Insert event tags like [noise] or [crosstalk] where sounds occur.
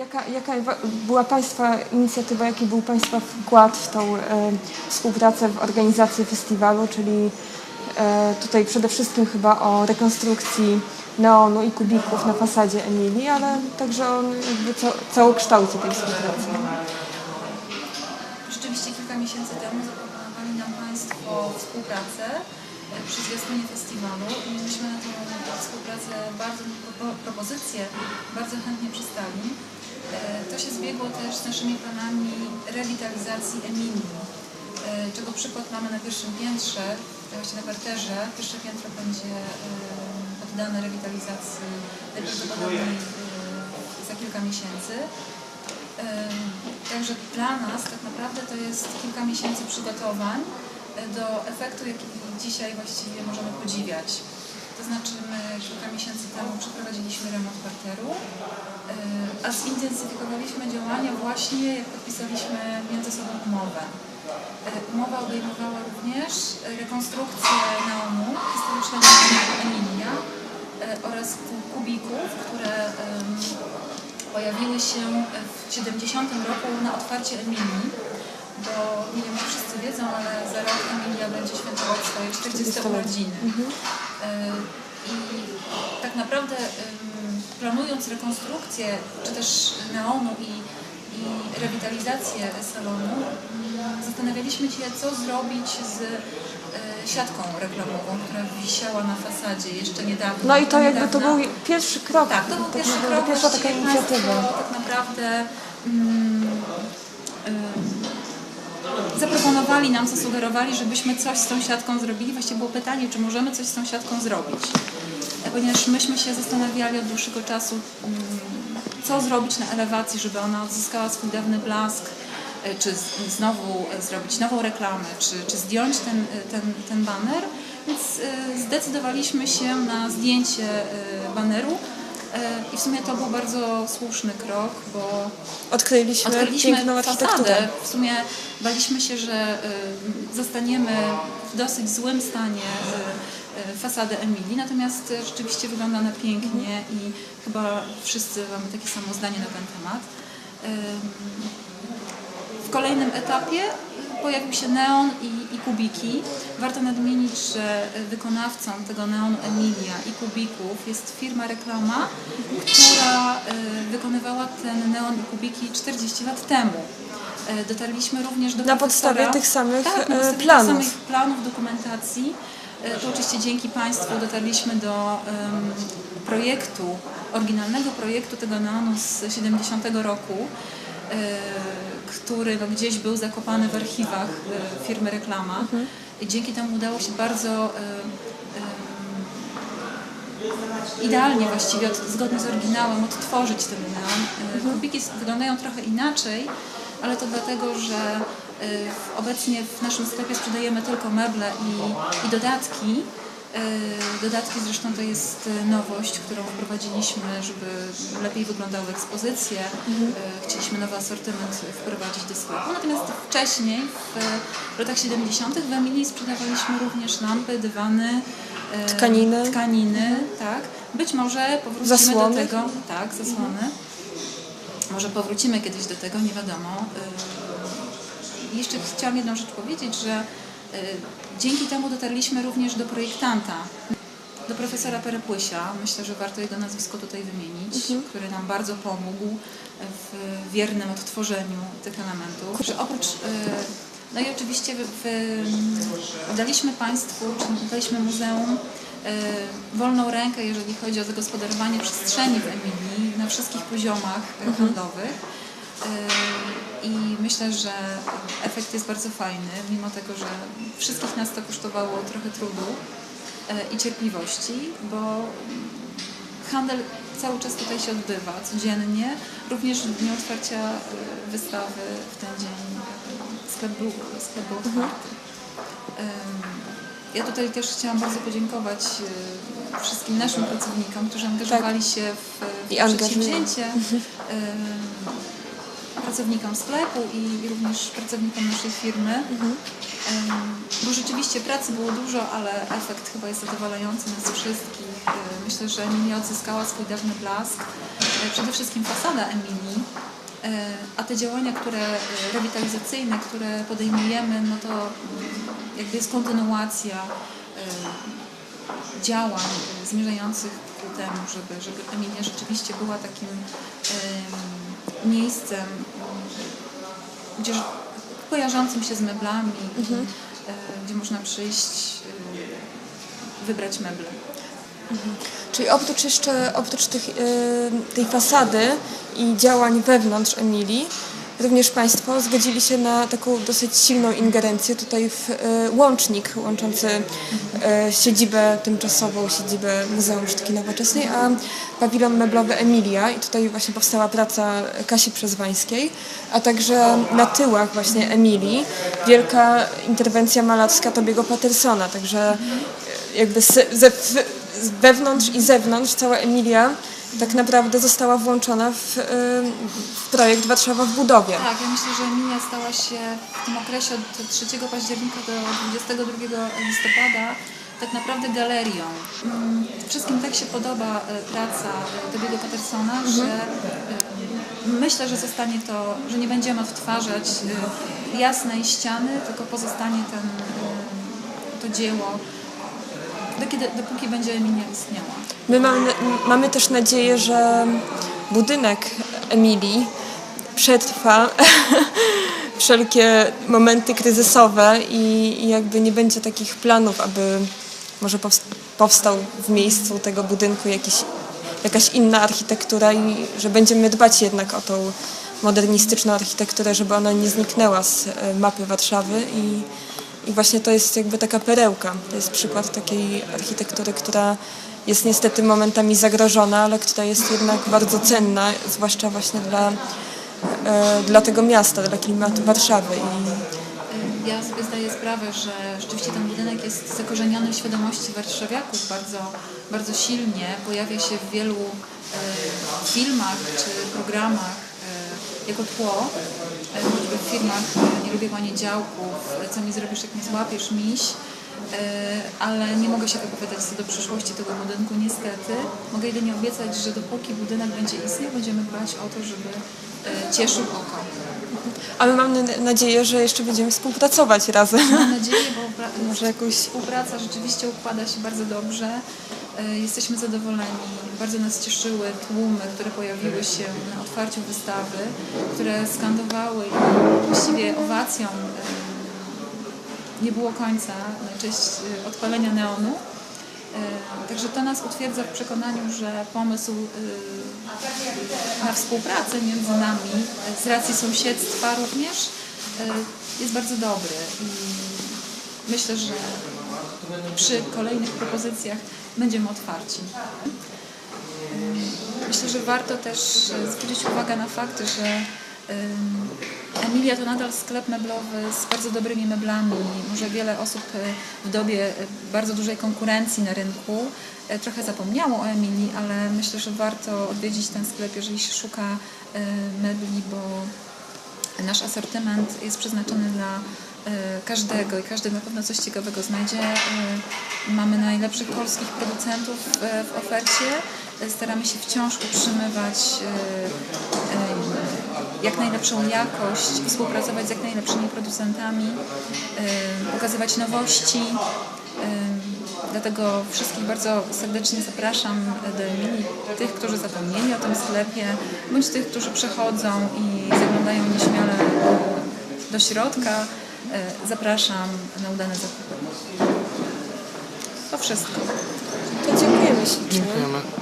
Jaka, jaka była Państwa inicjatywa, jaki był Państwa wkład w tą e, współpracę w organizacji festiwalu, czyli e, tutaj przede wszystkim chyba o rekonstrukcji neonu i kubików na fasadzie Emilii, ale także o jakby ca- całokształcie tej współpracy. Rzeczywiście kilka miesięcy temu zaproponowali nam Państwo współpracę e, przy zwiastunie festiwalu i myśmy na tę współpracę, bardzo pro- propozycję bardzo chętnie przystali. E, To się zbiegło też z naszymi planami rewitalizacji Emilii, e, czego przykład mamy na pierwszym piętrze, e, właśnie na parterze. Pierwsze piętro będzie poddane rewitalizacji najprawdopodobniej za kilka miesięcy. Także dla nas tak naprawdę to jest kilka miesięcy przygotowań do efektu, jaki dzisiaj właściwie możemy podziwiać. To znaczy my kilka miesięcy temu przeprowadziliśmy remont parteru, e, a zintensyfikowaliśmy działania właśnie jak podpisaliśmy między sobą umowę. E, Umowa obejmowała również rekonstrukcję neonu historycznego Emilia e, oraz ku- kubików, które pojawiły się w 70 roku na otwarcie Emilii, bo nie wiem, czy wszyscy wiedzą, ale za rok Emilia będzie świętować swoje 40 urodziny. E, I tak naprawdę planując rekonstrukcję, czy też neonu i, i rewitalizację salonu, zastanawialiśmy się, co zrobić z e, siatką reklamową, która wisiała na fasadzie jeszcze niedawno. No i to jakby to był pierwszy krok, Tak, to był pierwszy naprawdę krok, pierwsza taka inicjatywa. Tak naprawdę mm, ym, zaproponowali nam, zasugerowali, żebyśmy coś z tą siatką zrobili. Właściwie było pytanie, czy możemy coś z tą siatką zrobić. E, Ponieważ myśmy się zastanawiali od dłuższego czasu, mm, co zrobić na elewacji, żeby ona odzyskała swój dawny blask, e, czy znowu e, zrobić nową reklamę, czy, czy zdjąć ten, ten, ten baner. Więc zdecydowaliśmy się na zdjęcie baneru. I w sumie to był bardzo słuszny krok, bo Odkryliśmy, odkryliśmy piękną fasadę. W sumie baliśmy się, że y, zostaniemy w dosyć złym stanie y, y, fasadę Emilii, natomiast rzeczywiście wygląda ona pięknie i chyba wszyscy mamy takie samo zdanie na ten temat. W kolejnym etapie pojawił się neon i, i kubiki. Warto nadmienić, że wykonawcą tego neonu Emilia i kubików jest firma Reklama, która wykonywała ten neon i kubiki 40 lat temu. Y, Dotarliśmy również do Na profesora- podstawie tych samych, tak, na e, podstawie planów. Tych samych planów, dokumentacji. Y, To oczywiście dzięki Państwu dotarliśmy do em, projektu, oryginalnego projektu tego neonu z 70 roku, y, który no, gdzieś był zakopany w archiwach y, firmy Reklama. Mhm. I dzięki temu udało się bardzo y, idealnie właściwie, od, zgodnie z oryginałem, odtworzyć ten neon. Y, Kubiki wyglądają trochę inaczej, ale to dlatego, że y, obecnie w naszym sklepie sprzedajemy tylko meble i, i dodatki. Y, Dodatki zresztą to jest y, nowość, którą wprowadziliśmy, żeby lepiej wyglądały ekspozycje. Y, Chcieliśmy nowy asortyment wprowadzić do sklepu. Natomiast wcześniej, w latach 70. w Emilii sprzedawaliśmy również lampy, dywany, Tkaniny. tkaniny tak. Być może powrócimy Zasłony. do tego. Tak, zasłony. Może powrócimy kiedyś do tego, nie wiadomo. Y, Jeszcze chciałam jedną rzecz powiedzieć, że y, dzięki temu dotarliśmy również do projektanta, do profesora Perepłysia. Myślę, że warto jego nazwisko tutaj wymienić, który nam bardzo pomógł w wiernym odtworzeniu tych elementów. Że oprócz, y, no i oczywiście daliśmy Państwu, czy daliśmy muzeum wolną rękę, jeżeli chodzi o zagospodarowanie przestrzeni w Emilii wszystkich poziomach y, handlowych. Y, I myślę, że efekt jest bardzo fajny, mimo tego, że wszystkich nas to kosztowało trochę trudu y, i cierpliwości, bo handel cały czas tutaj się odbywa, codziennie. Również w dniu otwarcia wystawy w ten dzień sklep był, sklep był otwarty. Ym, Ja tutaj też chciałam bardzo podziękować y, wszystkim naszym pracownikom, którzy angażowali się w, w przedsięwzięcie. Ym, [laughs] pracownikom sklepu i również pracownikom naszej firmy. Em, Bo rzeczywiście pracy było dużo, ale efekt chyba jest zadowalający nas wszystkich. E, Myślę, że Emilia odzyskała swój dawny blask. E, Przede wszystkim fasada Emilii. E, A te działania, które e, rewitalizacyjne, które podejmujemy, no to mm, jakby jest kontynuacja e, działań zmierzających ku temu, żeby, żeby Emilia rzeczywiście była takim em, miejscem, em, gdzie, kojarzącym się z meblami, Mhm. gdzie można przyjść, wybrać meble. Czyli oprócz jeszcze, oprócz tych, tej fasady i działań wewnątrz Emilii, również Państwo zgodzili się na taką dosyć silną ingerencję tutaj w y, łącznik łączący y, siedzibę tymczasową, siedzibę Muzeum Sztuki Nowoczesnej, a pawilon meblowy Emilia. I tutaj właśnie powstała praca Kasi Przezwańskiej, a także na tyłach właśnie Emilii wielka interwencja malarska Tobiego Pattersona, także jakby z, ze, z wewnątrz i zewnątrz cała Emilia tak naprawdę została włączona w, y, w projekt Warszawa w budowie. Tak, ja myślę, że Emilia stała się w tym okresie od 3 października do 22 listopada tak naprawdę galerią. Mm, Wszystkim tak się podoba e, praca Tobiego Pattersona, że e, myślę, że zostanie to, że nie będziemy odtwarzać e, jasnej ściany, tylko pozostanie ten, to dzieło, do kiedy, dopóki będzie Emilia istniała. My mamy, mamy też nadzieję, że budynek Emilii przetrwa [laughs] wszelkie momenty kryzysowe i, jakby nie będzie takich planów, aby może powst- powstał w miejscu tego budynku jakiś, jakaś inna architektura i że będziemy dbać jednak o tą modernistyczną architekturę, żeby ona nie zniknęła z e, mapy Warszawy i, i właśnie to jest jakby taka perełka. To jest przykład takiej architektury, która jest niestety momentami zagrożona, ale która jest jednak bardzo cenna, zwłaszcza właśnie dla, e, dla tego miasta, dla klimatu Warszawy. Ja sobie zdaję sprawę, że rzeczywiście ten budynek jest zakorzeniony w świadomości warszawiaków bardzo, bardzo silnie. Pojawia się w wielu e, filmach czy programach e, jako tło. Choćby w filmach e, Nie lubię poniedziałków, Co mi zrobisz, jak mnie złapiesz, miś. E, ale nie mogę się wypowiadać co do przyszłości tego budynku niestety. Mogę jedynie obiecać, że dopóki budynek będzie istniał, będziemy dbać o to, żeby e, cieszył oko. A my mamy nadzieję, że jeszcze będziemy współpracować razem. Mam nadzieję, bo [laughs] Może jakoś współpraca rzeczywiście układa się bardzo dobrze. E, Jesteśmy zadowoleni. Bardzo nas cieszyły tłumy, które pojawiły się na otwarciu wystawy, które skandowały i właściwie owacją nie było końca na cześć e, odpalenia neonu. E, Także to nas utwierdza w przekonaniu, że pomysł e, na współpracę między nami, e, z racji sąsiedztwa również, e, jest bardzo dobry. I myślę, że przy kolejnych propozycjach będziemy otwarci. Myślę, że warto też e, zwrócić uwagę na fakt, że Emilia to nadal sklep meblowy z bardzo dobrymi meblami. Może wiele osób e, w dobie e, bardzo dużej konkurencji na rynku e, trochę zapomniało o Emilii, ale myślę, że warto odwiedzić ten sklep, jeżeli się szuka mebli, bo Nasz asortyment jest przeznaczony dla każdego i każdy na pewno coś ciekawego znajdzie. Mamy najlepszych polskich producentów w ofercie. Staramy się wciąż utrzymywać jak najlepszą jakość, współpracować z jak najlepszymi producentami, pokazywać nowości. Dlatego wszystkich bardzo serdecznie zapraszam do Emilii, tych, którzy zapomnieli o tym sklepie, bądź tych, którzy przechodzą i zaglądają nieśmiale do środka. E, Zapraszam na udane zakupy. To wszystko. to dziękujemy. Dziękujemy.